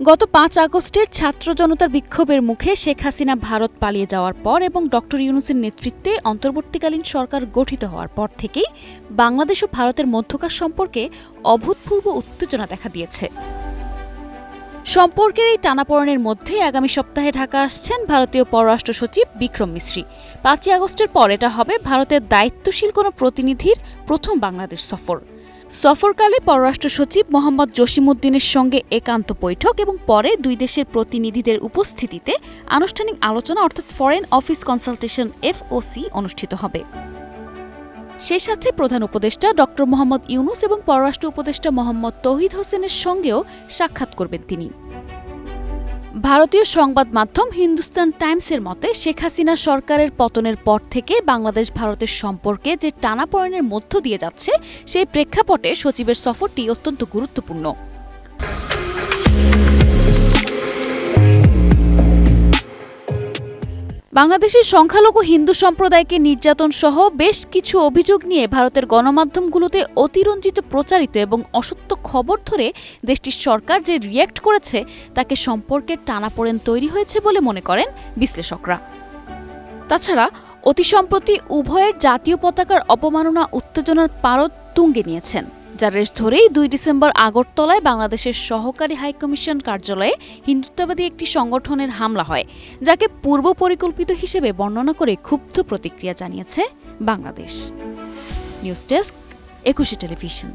গত পাঁচ আগস্টের ছাত্র জনতার বিক্ষোভের মুখে শেখ হাসিনা ভারত পালিয়ে যাওয়ার পর এবং ডক্টর ইউনুসের নেতৃত্বে অন্তর্বর্তীকালীন সরকার গঠিত হওয়ার পর থেকেই বাংলাদেশ ও ভারতের মধ্যকার সম্পর্কে অভূতপূর্ব উত্তেজনা দেখা দিয়েছে। সম্পর্কের এই টানাপড়েনের মধ্যে আগামী সপ্তাহে ঢাকা আসছেন ভারতীয় পররাষ্ট্র সচিব বিক্রম মিশ্রি। পাঁচই আগস্টের পর এটা হবে ভারতের দায়িত্বশীল কোনো প্রতিনিধির প্রথম বাংলাদেশ সফর। সফরকালে পররাষ্ট্র সচিব মোহাম্মদ জসিমউদ্দিনের সঙ্গে একান্ত বৈঠক এবং পরে দুই দেশের প্রতিনিধিদের উপস্থিতিতে আনুষ্ঠানিক আলোচনা অর্থাৎ ফরেন অফিস কনসালটেশন এফওসি অনুষ্ঠিত হবে। সেই সাথে প্রধান উপদেষ্টা ডক্টর মোহাম্মদ ইউনুস এবং পররাষ্ট্র উপদেষ্টা মোহাম্মদ তৌহিদ হোসেনের সঙ্গেও সাক্ষাৎ করবেন তিনি। ভারতীয় সংবাদ মাধ্যম হিন্দুস্তান টাইমসের মতে, শেখ হাসিনা সরকারের পতনের পর থেকে বাংলাদেশ ভারতের সম্পর্কে যে টানাপড়েনের মধ্য দিয়ে যাচ্ছে, সেই প্রেক্ষাপটে সচিবের সফরটি অত্যন্ত গুরুত্বপূর্ণ। বাংলাদেশের সংখ্যালঘু হিন্দু সম্প্রদায়কে নির্যাতন সহ বেশ কিছু অভিযোগ নিয়ে ভারতের গণমাধ্যমগুলোতে অতিরঞ্জিত প্রচারিত এবং অসত্য খবর ধরে দেশটির সরকার যে রিয়্যাক্ট করেছে, তাকে সম্পর্কের টানাপোড়েন তৈরি হয়েছে বলে মনে করেন বিশ্লেষকরা। তাছাড়া, অতি সম্প্রতি উভয়ের জাতীয় পতাকার অপমাননা উত্তেজনার পারদ তুঙ্গে নিয়েছেন। যার রেশ ধরেই দুই ডিসেম্বর আগরতলায় বাংলাদেশের সহকারী হাইকমিশন কার্যালয়ে হিন্দুত্ববাদী একটি সংগঠনের হামলা হয়, যাকে পূর্ব পরিকল্পিত হিসেবে বর্ণনা করে ক্ষুব্ধ প্রতিক্রিয়া জানিয়েছে Bangladesh. News desk, Ekushey television.